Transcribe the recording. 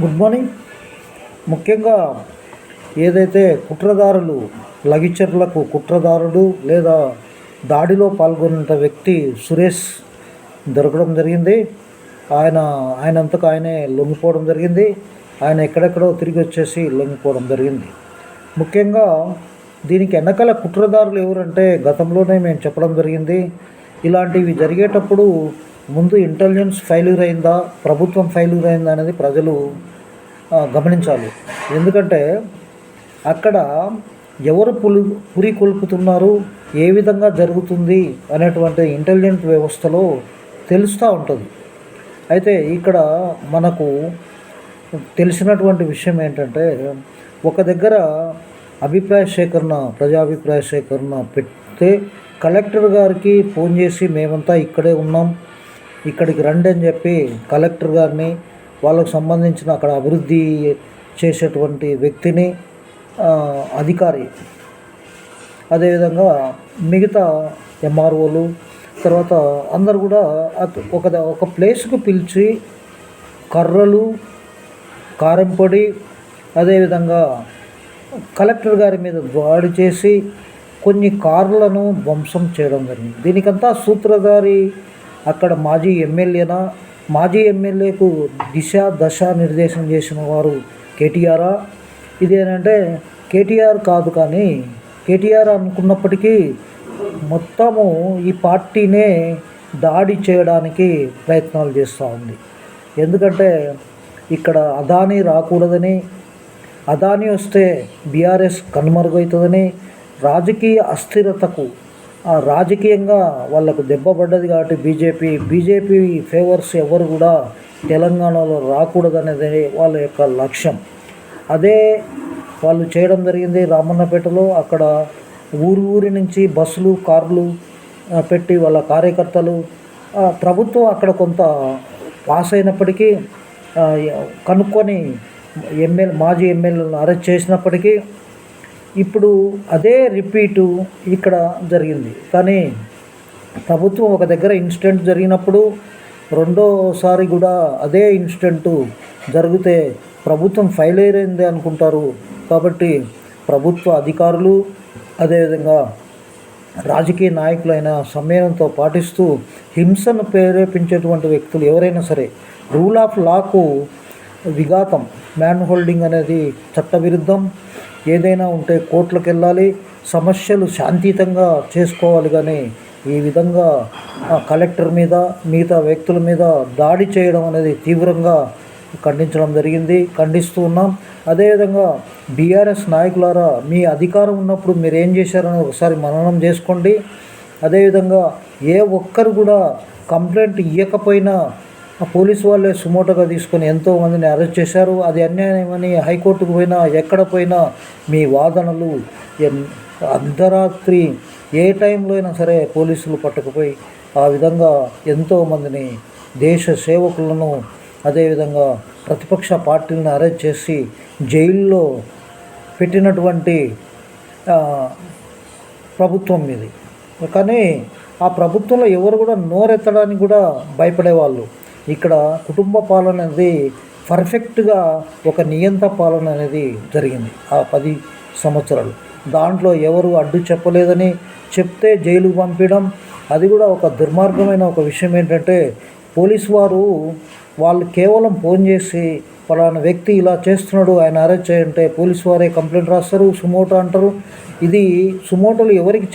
Good morning. ముఖ్యంగా ఏదైతే కుట్రదారులు లగిచర్లకు కుట్రదారుడు లేదా దాడిలో పాల్గొన్న వ్యక్తి సురేష్ దొరకడం జరిగింది. ఆయన ఆయనంతకు ఆయనే లొంగిపోవడం జరిగింది. ఆయన ఎక్కడెక్కడో తిరిగి వచ్చేసి లొంగిపోవడం జరిగింది. ముఖ్యంగా దీనికి వెనకాల కుట్రదారులు ఎవరంటే గతంలోనే మేము చెప్పడం జరిగింది. ఇలాంటివి జరిగేటప్పుడు ముందు ఇంటెలిజెన్స్ ఫెయిల్యూర్ అయిందా? ప్రభుత్వం ఫెయిల్యూర్ అయిందా అనేది ప్రజలు గమనించాలి. ఎందుకంటే అక్కడ ఎవరు పులి పురి కొల్పుతున్నారు? ఏ విధంగా జరుగుతుంది? అనేటువంటి ఇంటెలిజెంట్ వ్యవస్థలో తెలుస్తూ ఉంటుంది. అయితే ఇక్కడ మనకు తెలిసినటువంటి విషయం ఏంటంటే ఒక దగ్గర అభిప్రాయ సేకరణ ప్రజాభిప్రాయ సేకరణ పెడితే కలెక్టర్ గారికి ఫోన్ చేసి మేమంతా ఇక్కడే ఉన్నాం. ఇక్కడికి రండి అని చెప్పి కలెక్టర్ గారిని వాళ్ళకు సంబంధించిన అక్కడ అభివృద్ధి చేసేటువంటి వ్యక్తిని అధికారి అదేవిధంగా మిగతా ఎంఆర్ఓలు తర్వాత అందరు కూడా ఒక ఒక ప్లేస్కు పిలిచి కర్రలు కారంపొడి అదేవిధంగా కలెక్టర్ గారి మీద దాడి చేసి కొన్ని కార్లను ధ్వంసం చేయడం జరిగింది. దీనికంతా సూత్రధారి అక్కడ మాజీ ఎమ్మెల్యేనా? మాజీ ఎమ్మెల్యేకు దిశ దశ నిర్దేశం చేసిన వారు కేటీఆరా? ఇదేనంటే కేటీఆర్ కాదు కానీ కేటీఆర్ అనుకున్నప్పటికీ మొత్తము ఈ పార్టీనే దాడి చేయడానికి ప్రయత్నాలు చేస్తూ ఉంది. ఎందుకంటే ఇక్కడ అదానీ రాకూడదని అదాని వస్తే బీఆర్ఎస్ కనుమరుగవుతుందని రాజకీయ అస్థిరతకు రాజకీయంగా వాళ్ళకు దెబ్బ పడ్డది కాబట్టి బీజేపీ బీజేపీ ఫేవర్స్ ఎవరు కూడా తెలంగాణలో రాకూడదనేది వాళ్ళ యొక్క లక్ష్యం. అదే వాళ్ళు చేయడం జరిగింది రామన్నపేటలో. అక్కడ ఊరు ఊరి నుంచి బస్సులు కార్లు పెట్టి వాళ్ళ కార్యకర్తలు ప్రభుత్వం అక్కడ కొంత పాస్ అయినప్పటికీ కనుక్కొని ఎమ్మెల్యే మాజీ ఎమ్మెల్యేలను అరెస్ట్ చేసినప్పటికీ ఇప్పుడు అదే రిపీటు ఇక్కడ జరిగింది. కానీ ప్రభుత్వం ఒక దగ్గర ఇన్సిడెంట్ జరిగినప్పుడు రెండోసారి కూడా అదే ఇన్సిడెంట్ జరిగితే ప్రభుత్వం ఫైల్ అయింది అనుకుంటారు. కాబట్టి ప్రభుత్వ అధికారులు అదేవిధంగా రాజకీయ నాయకులైన సమ్మేళనంతో పాటిస్తూ హింసను ప్రేరేపించేటువంటి వ్యక్తులు ఎవరైనా సరే రూల్ ఆఫ్ లాకు విఘాతం మ్యాన్ హోల్డింగ్ అనేది చట్టవిరుద్ధం. ఏదైనా ఉంటే కోర్టులకు వెళ్ళాలి సమస్యలు శాంతియుతంగా చేసుకోవాలి కానీ ఈ విధంగా ఆ కలెక్టర్ మీద మిగతా వ్యక్తుల మీద దాడి చేయడం అనేది తీవ్రంగా ఖండించడం జరిగింది ఖండిస్తూ ఉన్నాం. అదేవిధంగా బీఆర్ఎస్ నాయకులారా మీ అధికారం ఉన్నప్పుడు మీరు ఏం చేశారని ఒకసారి మననం చేసుకోండి. అదేవిధంగా ఏ ఒక్కరు కూడా కంప్లైంట్ ఇవ్వకపోయినా ఆ పోలీసు వాళ్ళే సుమోటోగా తీసుకొని ఎంతో మందిని అరెస్ట్ చేశారు. అది అన్యాయమని హైకోర్టుకు పోయినా ఎక్కడ పోయినా మీ వాదనలు అర్ధరాత్రి ఏ టైంలో అయినా సరే పోలీసులు పట్టుకుపోయి ఆ విధంగా ఎంతోమందిని దేశ సేవకులను అదేవిధంగా ప్రతిపక్ష పార్టీలను అరెస్ట్ చేసి జైల్లో పెట్టినటువంటి ప్రభుత్వం ఇది కానీ ఆ ప్రభుత్వంలో ఎవరు కూడా నోరెత్తడానికి కూడా భయపడేవాళ్ళు. ఇక్కడ కుటుంబ పాలన అనేది పర్ఫెక్ట్గా ఒక నియంత పాలన అనేది జరిగింది ఆ పది సంవత్సరాలు. దాంట్లో ఎవరు అడ్డు చెప్పలేదని చెప్తే జైలుకు పంపించడం అది కూడా ఒక దుర్మార్గమైన ఒక విషయం ఏంటంటే పోలీసు వారు వాళ్ళు కేవలం ఫోన్ చేసి పలానా వ్యక్తి ఇలా చేస్తున్నాడు ఆయన అరెస్ట్ చేయంటే పోలీసు వారే కంప్లైంట్ రాస్తారు సుమోటో అంటారు. ఇది సుమోటోలు ఎవరికి